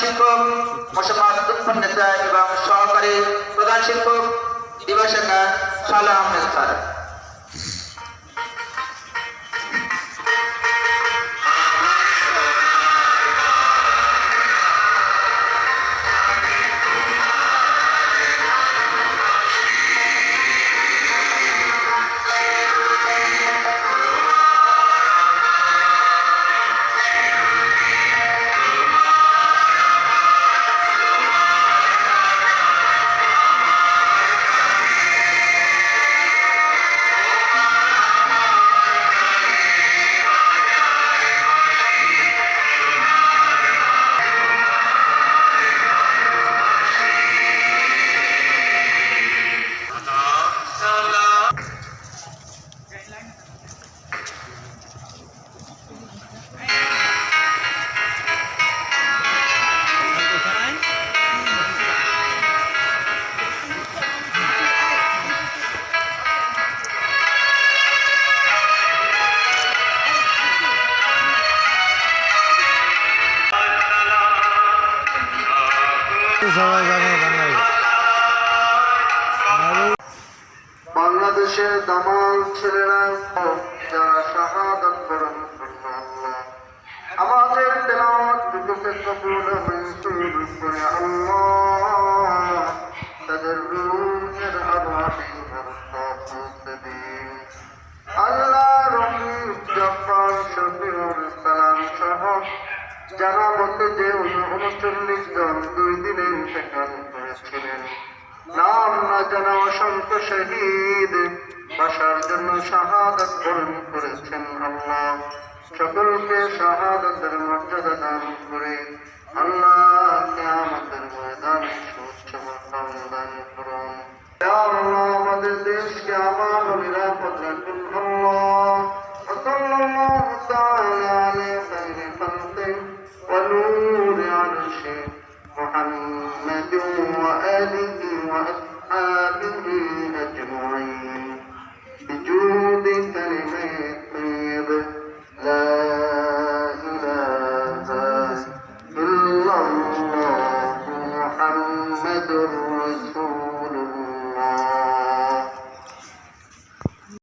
শিক্ষক মোসাম্মদ লুৎফুন্নেসা এবং সহকারী প্রধান শিক্ষক দিবাশাখা সালাহ আহমেদ স্যার জানে বাংলাদেশের দামাল ছেলেরা যারা শাহাদাত বরণ আমাদের তেলাওয়াত কবুল আল্লাহ। তাদের আল্লাহ সহ জানা অসংখ্য শহীদ। বাসার জন্য শাহাদত বরণ করেছেন আল্লাহ। সকলকে শাহাদতের মর্যাদা the